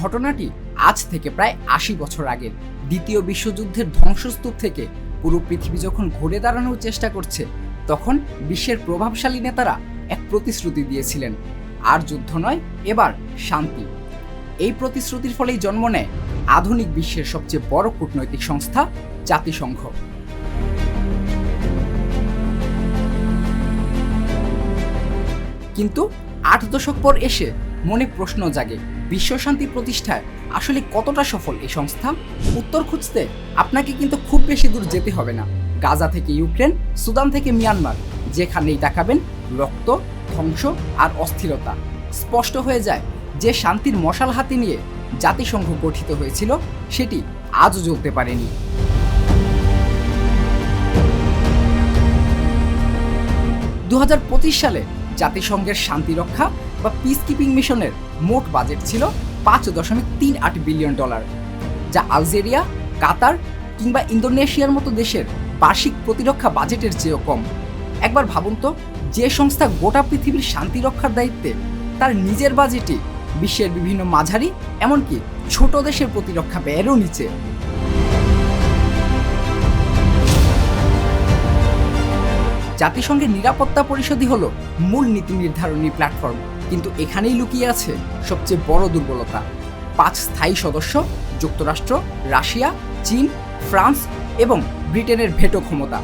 ঘটনাটি আজ থেকে প্রায় আশি বছর আগের দ্বিতীয় বিশ্বযুদ্ধের ধ্বংসস্তূপ থেকে পুরো পৃথিবী যখন ঘুরে দাঁড়ানোর চেষ্টা করছে, তখন বিশ্বের প্রভাবশালী নেতারা এক প্রতিশ্রুতি দিয়েছিলেন, আর যুদ্ধ নয়, এবার শান্তি। এই প্রতিশ্রুতির ফলেই জন্ম নেয় আধুনিক বিশ্বের সবচেয়ে বড় কূটনৈতিক সংস্থা জাতিসংঘ। কিন্তু আট দশক পর এসে মনে প্রশ্ন জাগে বিশ্বশান্তি প্রতিষ্ঠায় আসলে কতটা সফল এই সংস্থা? উত্তর খুঁজতে আপনাকে কিন্তু খুব বেশি দূর যেতে হবে না। গাজা থেকে ইউক্রেন, সুদান থেকে মিয়ানমার, যেখানেই তাকাবেন, রক্ত, ধ্বংস আর অস্থিরতা। স্পষ্ট হয়ে যায়, যে শান্তির মশাল হাতে নিয়ে জাতিসংঘ গঠিত হয়েছিল, সেটি আজও জ্বলতে পারেনি। দু হাজার পঁচিশ সালে জাতিসংঘের শান্তি রক্ষা বা পিস কিপিং মিশনের মোট বাজেট ছিল পাঁচ দশমিক তিন আট বিলিয়ন ডলার যা আলজেরিয়া, কাতার কিংবা ইন্দোনেশিয়ার মতো দেশের বার্ষিক প্রতিরক্ষা বাজেটের চেয়েও কম। একবার ভাবুন তো, যে সংস্থা গোটা পৃথিবীর শান্তি রক্ষার দায়িত্বে, তার নিজের বাজেটে বিশ্বের বিভিন্ন মাঝারি, এমনকি ছোট দেশের প্রতিরক্ষা ব্যয়েরও নিচে। জাতিসংঘের নিরাপত্তা পরিষদই হল মূল নীতি নির্ধারণী প্ল্যাটফর্ম কিন্তু এখানেই লুকিয়ে আছে সবচেয়ে বড় দুর্বলতা। পাঁচ স্থায়ী সদস্য, যুক্তরাষ্ট্র, রাশিয়া, চীন, ফ্রান্স এবং ব্রিটেনের ভেটো ক্ষমতা।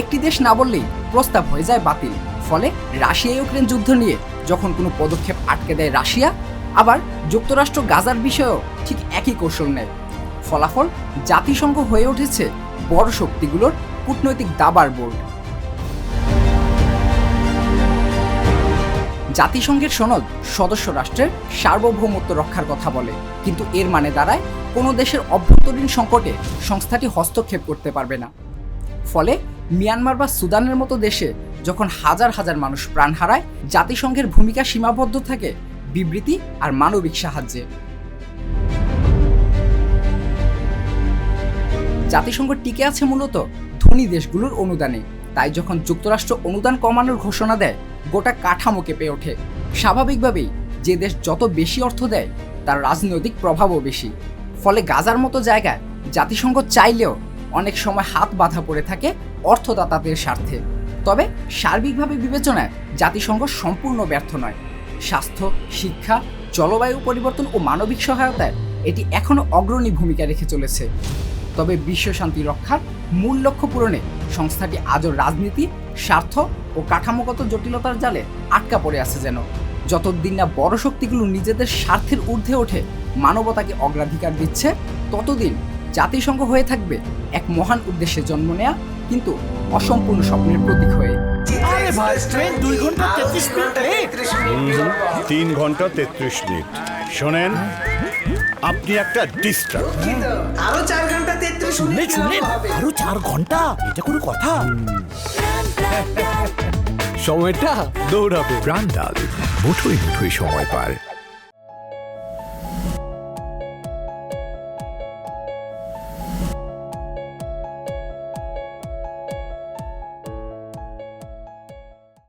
একটি দেশ না বললেই প্রস্তাব হয়ে যায় বাতিল। ফলে রাশিয়া ইউক্রেন যুদ্ধ নিয়ে যখন কোনো পদক্ষেপ আটকে দেয় রাশিয়া, আবার যুক্তরাষ্ট্র গাজার বিষয়েও ঠিক একই কৌশল নেয়। ফলাফল জাতিসংঘ হয়ে উঠেছে বড় শক্তিগুলোর কূটনৈতিক দাবার বোর্ড। জাতিসংঘের সনদ সদস্য রাষ্ট্রের সার্বভৌমত্ব রক্ষার কথা বলে। কিন্তু এর মানে দাঁড়ায়, কোনো দেশের অভ্যন্তরীণ সংকটে সংস্থাটি হস্তক্ষেপ করতে পারবে না। ফলে মিয়ানমার বা সুদানের মতো দেশে যখন হাজার হাজার মানুষ প্রাণ হারায়, জাতিসংঘের ভূমিকা সীমাবদ্ধ থাকে বিবৃতি আর মানবিক সাহায্যে। জাতিসংঘ টিকে আছে মূলত ধনী দেশগুলোর অনুদানে। তাই যখন যুক্তরাষ্ট্র অনুদান কমানোর ঘোষণা দেয় গোটা কাঠামো কেঁপে ওঠে। স্বাভাবিকভাবেই যে দেশ যত বেশি অর্থ দেয়, তার রাজনৈতিক প্রভাবও বেশি। ফলে গাজার মতো জায়গায় জাতিসংঘ চাইলেও অনেক সময় হাত বাঁধা পড়ে থাকে অর্থদাতাদের স্বার্থে। তবে সার্বিকভাবে বিবেচনায় জাতিসংঘ সম্পূর্ণ ব্যর্থ নয়। স্বাস্থ্য, শিক্ষা, জলবায়ু পরিবর্তন ও মানবিক সহায়তায় এটি এখনও অগ্রণী ভূমিকা রেখে চলেছে। তবে বিশ্ব শান্তি রক্ষার মূল লক্ষ্য পূরণে সংস্থাটি আজও রাজনীতি, স্বার্থ ও কাঠামোগত জটিলতার জালে আটকা পড়ে আছে যেন। যতদিন না বড় শক্তিগুলো নিজেদের স্বার্থের ঊর্ধ্বে ওঠে মানবতাকে অগ্রাধিকার দিচ্ছে ততদিন জাতিসংঘ হয়ে থাকবে এক মহান উদ্দেশ্যে জন্ম নেয়া কিন্তু অসম্পূর্ণ স্বপ্নের প্রতীক হয়ে। আরে ভাই ট্রেন দুই ঘণ্টা তেত্রিশ মিনিট তিন ঘণ্টা তেত্রিশ মিনিট। শোনেন আপনি একটা ডিস্টার্ব আরও চার ঘণ্টা তেত্রিশ মিনিট আরও চার ঘণ্টা? এটা কোনো কথা? সময়টা দৌড়াবে। প্রাণ ডাল মুঠোই মুঠোই সময় পার।